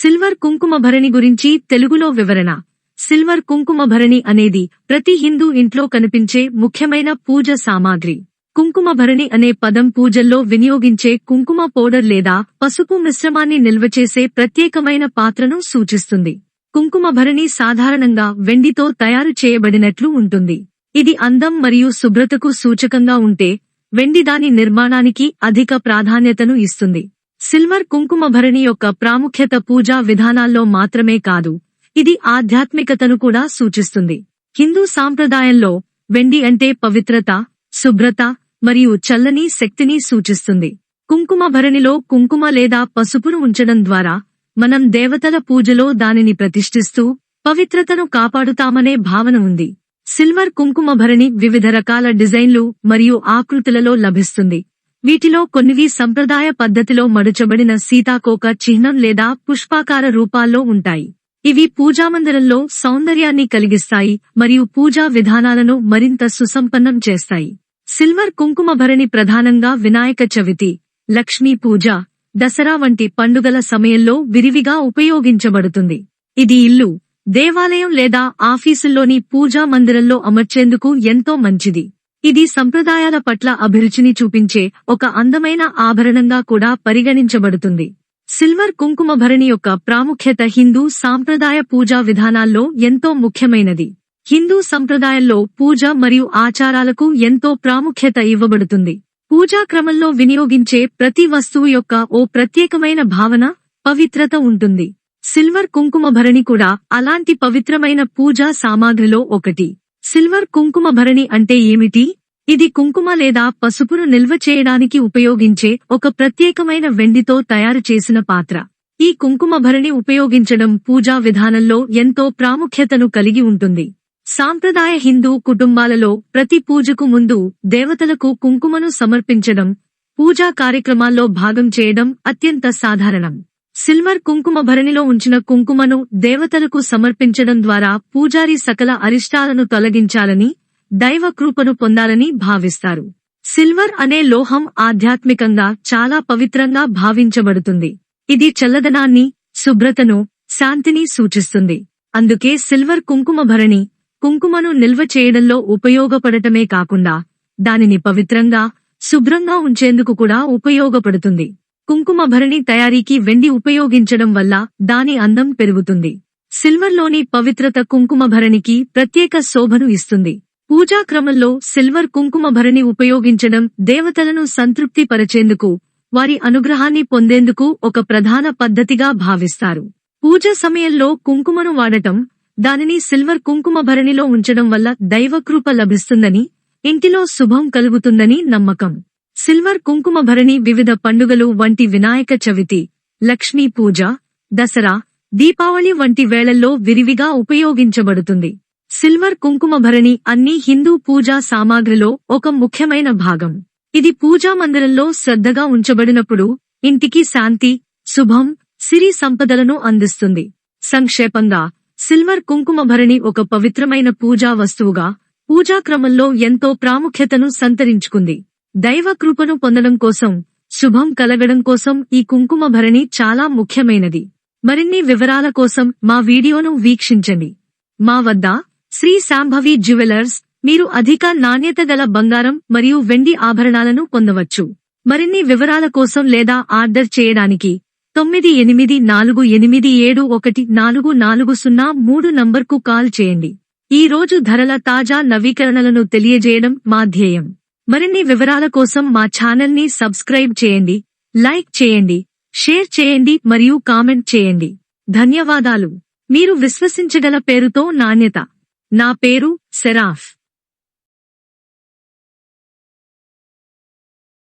Silver కుంకుమ భరణి గురించి తెలుగులో వివరణ. సిల్వర్ కుంకుమ భరణి అనేది ప్రతి హిందూ ఇంట్లో కనిపించే ముఖ్యమైన పూజ సామాగ్రి. కుంకుమ భరణి అనే పదం పూజల్లో వినియోగించే కుంకుమ పౌడర్ లేదా పసుపు మిశ్రమాన్ని నిల్వచేసే ప్రత్యేకమైన పాత్రను సూచిస్తుంది. కుంకుమ భరణి సాధారణంగా వెండితో తయారు చేయబడినట్లు ఉంటుంది. ఇది అందం మరియు శుభ్రతకు సూచకంగా ఉంటే వెండి దాని నిర్మాణానికి అధిక ప్రాధాన్యతను ఇస్తుంది. సిల్వర్ కుంకుమభరణి యొక్క ప్రాముఖ్యత పూజా విధానాల్లో మాత్రమే కాదు ఇది ఆధ్యాత్మికతను కూడా సూచిస్తుంది. హిందూ సాంప్రదాయంలో వెండి అంటే పవిత్రత శుభ్రత మరియు చల్లని శక్తిని సూచిస్తుంది. కుంకుమ భరణిలో కుంకుమ లేదా పసుపును ఉంచడం ద్వారా మనం దేవతల పూజలో దానిని ప్రతిష్ఠిస్తూ పవిత్రతను కాపాడుతామనే భావన ఉంది. సిల్వర్ కుంకుమ భరణి వివిధ రకాల డిజైన్లు మరియు ఆకృతులలో లభిస్తుంది. వీటిలో కొన్నివి సంప్రదాయ పద్ధతిలో మడుచబడిన సీతాకోక చిహ్నం లేదా పుష్పాకార రూపాల్లో ఉంటాయి. ఇవి పూజామందిరంలో సౌందర్యాన్ని కలిగిస్తాయి మరియు పూజా విధానాలను మరింత సుసంపన్నం చేస్తాయి. సిల్వర్ కుంకుమభరణి ప్రధానంగా వినాయక చవితి లక్ష్మీ పూజ దసరా వంటి పండుగల సమయంలో విరివిగా ఉపయోగించబడుతుంది. ఇది ఇల్లు దేవాలయం లేదా ఆఫీసుల్లోని పూజా మందిరంలో అమర్చేందుకు ఎంతో మంచిది. ఇది సంప్రదాయాల పట్ల అభిరుచిని చూపించే ఒక అందమైన ఆభరణంగా కూడా పరిగణించబడుతుంది. సిల్వర్ కుంకుమ భరణి యొక్క ప్రాముఖ్యత హిందూ సాంప్రదాయ పూజా విధానాల్లో ఎంతో ముఖ్యమైనది. హిందూ సంప్రదాయంలో పూజ మరియు ఆచారాలకు ఎంతో ప్రాముఖ్యత ఇవ్వబడుతుంది. పూజా క్రమంలో వినియోగించే ప్రతి వస్తువు యొక్క ఓ ప్రత్యేకమైన భావన పవిత్రత ఉంటుంది. సిల్వర్ కుంకుమ భరణి కూడా అలాంటి పవిత్రమైన పూజా సామాగ్రిలో ఒకటి. సిల్వర్ కుంకుమ భరణి అంటే ఏమిటి? ఇది కుంకుమ లేదా పసుపును నిల్వ చేయడానికి ఉపయోగించే ఒక ప్రత్యేకమైన వెండితో తయారు చేసిన పాత్ర. ఈ కుంకుమ భరణి ఉపయోగించడం పూజా విధానంలో ఎంతో ప్రాముఖ్యతను కలిగి ఉంటుంది. సాంప్రదాయ హిందూ కుటుంబాలలో ప్రతి పూజకు ముందు దేవతలకు కుంకుమను సమర్పించడం పూజా కార్యక్రమాల్లో భాగం చేయడం అత్యంత సాధారణం. సిల్వర్ కుంకుమ భరణిలో ఉంచిన కుంకుమను దేవతలకు సమర్పించడం ద్వారా పూజారి సకల అరిష్టాలను తొలగించాలని దైవ కృపను పొందాలని భావిస్తారు. సిల్వర్ అనే లోహం ఆధ్యాత్మికంగా చాలా పవిత్రంగా భావించబడుతుంది. ఇది చల్లదనాన్ని శుభ్రతను శాంతిని సూచిస్తుంది. అందుకే సిల్వర్ కుంకుమ భరణి కుంకుమను నిల్వ చేయడంలో ఉపయోగపడటమే కాకుండా దానిని పవిత్రంగా శుభ్రంగా ఉంచేందుకు కూడా ఉపయోగపడుతుంది. కుంకుమభరణి తయారీకి వెండి ఉపయోగించడం వల్ల దాని అందం పెరుగుతుంది. సిల్వర్లోని పవిత్రత కుంకుమ భరణికి ప్రత్యేక శోభను ఇస్తుంది. పూజా క్రమంలో సిల్వర్ కుంకుమ భరణి ఉపయోగించడం దేవతలను సంతృప్తి పరచేందుకు వారి అనుగ్రహాన్ని పొందేందుకు ఒక ప్రధాన పద్ధతిగా భావిస్తారు. పూజ సమయంలో కుంకుమను వాడటం దానిని సిల్వర్ కుంకుమ భరణిలో ఉంచడం వల్ల దైవకృప లభిస్తుందని ఇంటిలో శుభం కలుగుతుందని నమ్మకం. సిల్వర్ కుంకుమభరణి వివిధ పండుగలు వంటి వినాయక చవితి లక్ష్మీ పూజ దసరా దీపావళి వంటి వేళల్లో విరివిగా ఉపయోగించబడుతుంది. సిల్వర్ కుంకుమభరణి అన్ని హిందూ పూజా సామాగ్రిలో ఒక ముఖ్యమైన భాగం. ఇది పూజా మందిరంలో శ్రద్ధగా ఉంచబడినప్పుడు ఇంటికి శాంతి శుభం సిరి సంపదలను అందిస్తుంది. సంక్షేపంగా సిల్వర్ కుంకుమభరణి ఒక పవిత్రమైన పూజా వస్తువుగా పూజా క్రమంలో ఎంతో ప్రాముఖ్యతను సంతరించుకుంది. దైవ కృపను పొందడం కోసం శుభం కలగడం కోసం ఈ కుంకుమ భరణి చాలా ముఖ్యమైనది. మరిన్ని వివరాల కోసం మా వీడియోను వీక్షించండి. మా వద్ద శ్రీ శాంభవి జ్యువెలర్స్ మీరు అధిక నాణ్యత గల బంగారం మరియు వెండి ఆభరణాలను పొందవచ్చు. మరిన్ని వివరాల కోసం లేదా ఆర్డర్ చేయడానికి తొమ్మిది ఎనిమిది నాలుగు ఎనిమిది ఏడు ఒకటి నాలుగు నాలుగు సున్నా మూడు నంబర్కు కాల్ చేయండి. ఈ రోజు ధరల తాజా నవీకరణలను తెలియజేయడం మా ధ్యేయం. మరిన్ని వివరాల కోసం మా ఛానల్ని సబ్స్క్రైబ్ చేయండి లైక్ చేయండి షేర్ చేయండి మరియు కామెంట్ చేయండి. ధన్యవాదాలు. మీరు విశ్వసించగల పేరుతో నాణ్యత. నా పేరు సెరాఫ్.